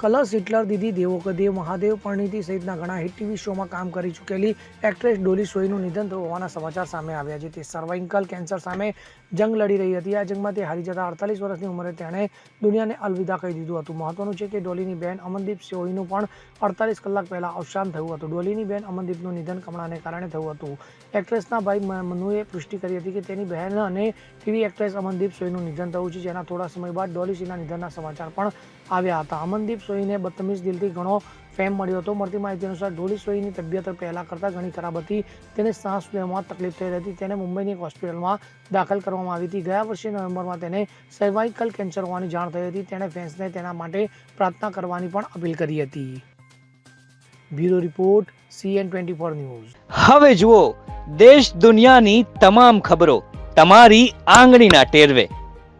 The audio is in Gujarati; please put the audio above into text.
કલર્સ હિટલર, દીદી, દેવો કે દેવ, મહાદેવ, પરિણીતિ સહિતના ઘણા હિટ ટીવી શોમાં કામ કરી ચૂકેલી એક્ટ્રેસ ડોલી સોઈનું નિધન થયું હોવાના સમાચાર સામે આવ્યા છે. તે સર્વાઇકલ કેન્સર સામે જંગ લડી રહી હતી. આ જંગમાં તે હારી જતા અડતાલીસ વર્ષની ઉંમરે તેણે દુનિયાને અલવિદા કહી દીધું હતું. મહત્વનું છે કે ડોલીની બહેન અમનદીપ સોઈનું પણ અડતાલીસ કલાક પહેલાં અવસાન થયું હતું. ડોલીની બહેન અમનદીપનું નિધન કમળાને કારણે થયું હતું. એક્ટ્રેસના ભાઈ મનુએ પુષ્ટિ કરી હતી કે તેની બહેન અને ટીવી એક્ટ્રેસ અમનદીપ સોઈનું નિધન થયું છે. જેના થોડા સમય બાદ ડોલી સિંહના નિધનના સમાચાર પણ આવ્યા હતા. અમનદીપ સોઈને બદતમીજ દિલથી ઘણો ફેમ મળ્યો હતો. મળતી માહિતી અનુસાર ડોલી સોઈની તબિયત પહેલાં કરતાં ઘણી ખરાબ હતી. તેને શ્વાસ લેવામાં તકલીફ થઈ હતી. તેને મુંબઈની એક હોસ્પિટલમાં દાખલ કરવામાં આવી હતી. ગયા વર્ષે નવેમ્બરમાં તેને સર્વાઇકલ કેન્સર હોવાની જાણ થઈ હતી. તેણે ફેન્સને તેના માટે પ્રાર્થના કરવાની પણ અપીલ કરી હતી. Bureau report CN twenty four news. હવે જુઓ, દેશ દુનિયાની તમામ ખબરો તમારી આંગળીના ટેરવે.